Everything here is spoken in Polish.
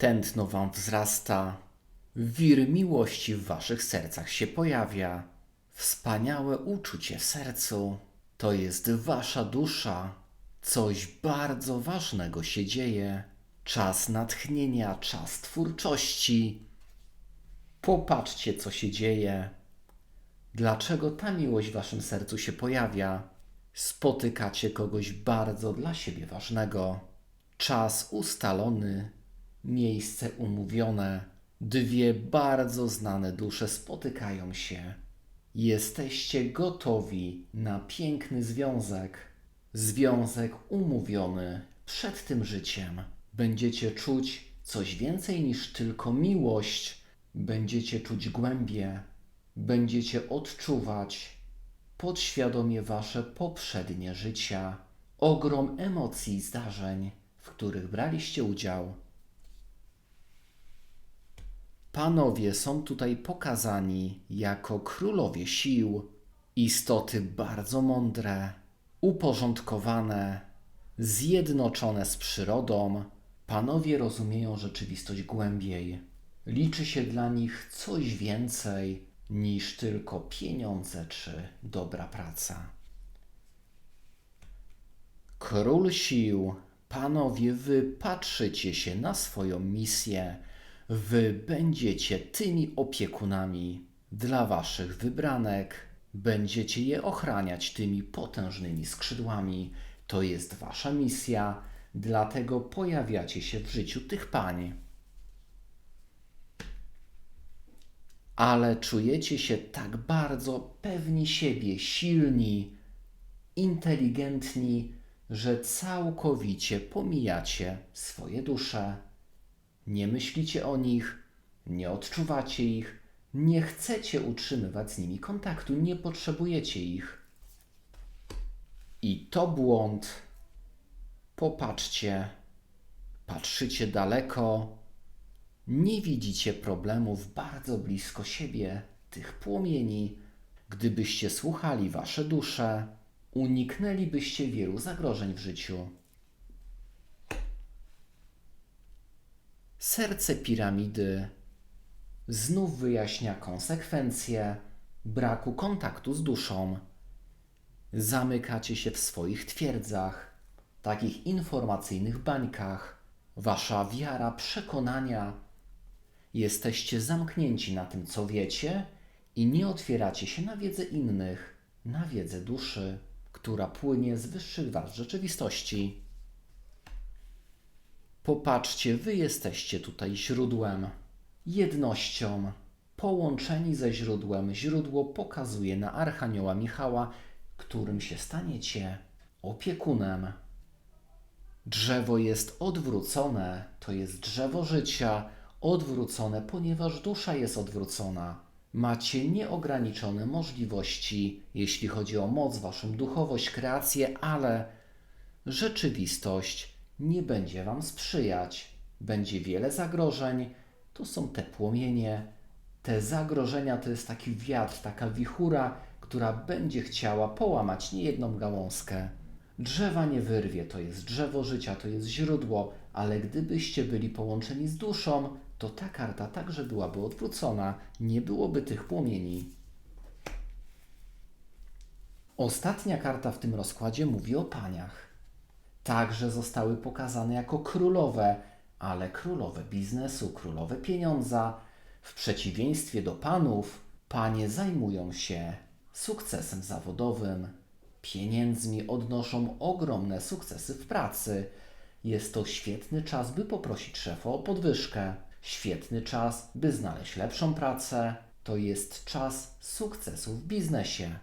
Tętno wam wzrasta, wir miłości w waszych sercach się pojawia. Wspaniałe uczucie w sercu to jest wasza dusza. Coś bardzo ważnego się dzieje. Czas natchnienia, czas twórczości. Popatrzcie, co się dzieje. Dlaczego ta miłość w waszym sercu się pojawia? Spotykacie kogoś bardzo dla siebie ważnego. Czas ustalony, miejsce umówione. Dwie bardzo znane dusze spotykają się. Jesteście gotowi na piękny związek. Związek umówiony przed tym życiem. Będziecie czuć coś więcej niż tylko miłość. Będziecie czuć głębie. Będziecie odczuwać podświadomie wasze poprzednie życia, ogrom emocji i zdarzeń, w których braliście udział. Panowie są tutaj pokazani jako królowie sił, istoty bardzo mądre, uporządkowane, zjednoczone z przyrodą. Panowie rozumieją rzeczywistość głębiej. Liczy się dla nich coś więcej niż tylko pieniądze czy dobra praca. Król sił, panowie, wy patrzycie się na swoją misję. Wy będziecie tymi opiekunami dla waszych wybranek. Będziecie je ochraniać tymi potężnymi skrzydłami. To jest wasza misja, dlatego pojawiacie się w życiu tych pań. ale czujecie się tak bardzo pewni siebie, silni, inteligentni, że całkowicie pomijacie swoje dusze. Nie myślicie o nich, nie odczuwacie ich, nie chcecie utrzymywać z nimi kontaktu, nie potrzebujecie ich. I to błąd. Popatrzcie, patrzycie daleko, nie widzicie problemów bardzo blisko siebie, tych płomieni. Gdybyście słuchali wasze dusze, uniknęlibyście wielu zagrożeń w życiu. Serce piramidy znów wyjaśnia konsekwencje braku kontaktu z duszą. Zamykacie się w swoich twierdzach, takich informacyjnych bańkach. Wasza wiara, przekonania Jesteście zamknięci na tym, co wiecie, i nie otwieracie się na wiedzę innych, na wiedzę duszy, która płynie z wyższych warstw rzeczywistości. Popatrzcie, wy jesteście tutaj źródłem, jednością, połączeni ze źródłem. Źródło pokazuje na Archanioła Michała, którym się staniecie opiekunem. Drzewo jest odwrócone, to jest drzewo życia odwrócone, ponieważ dusza jest odwrócona. Macie nieograniczone możliwości, jeśli chodzi o moc, waszą duchowość, kreację, ale rzeczywistość nie będzie wam sprzyjać. Będzie wiele zagrożeń. To są te płomienie. Te zagrożenia to jest taki wiatr, taka wichura, która będzie chciała połamać niejedną gałązkę. Drzewa nie wyrwie, to jest drzewo życia, to jest źródło, ale gdybyście byli połączeni z duszą, to ta karta także byłaby odwrócona, nie byłoby tych płomieni. Ostatnia karta w tym rozkładzie mówi o paniach. Także zostały pokazane jako królowe, ale królowe biznesu, królowe pieniądza. W przeciwieństwie do panów, panie zajmują się sukcesem zawodowym, pieniędzmi, odnoszą ogromne sukcesy w pracy. Jest to świetny czas, by poprosić szefa o podwyżkę świetny czas, by znaleźć lepszą pracę. To jest czas sukcesu w biznesie.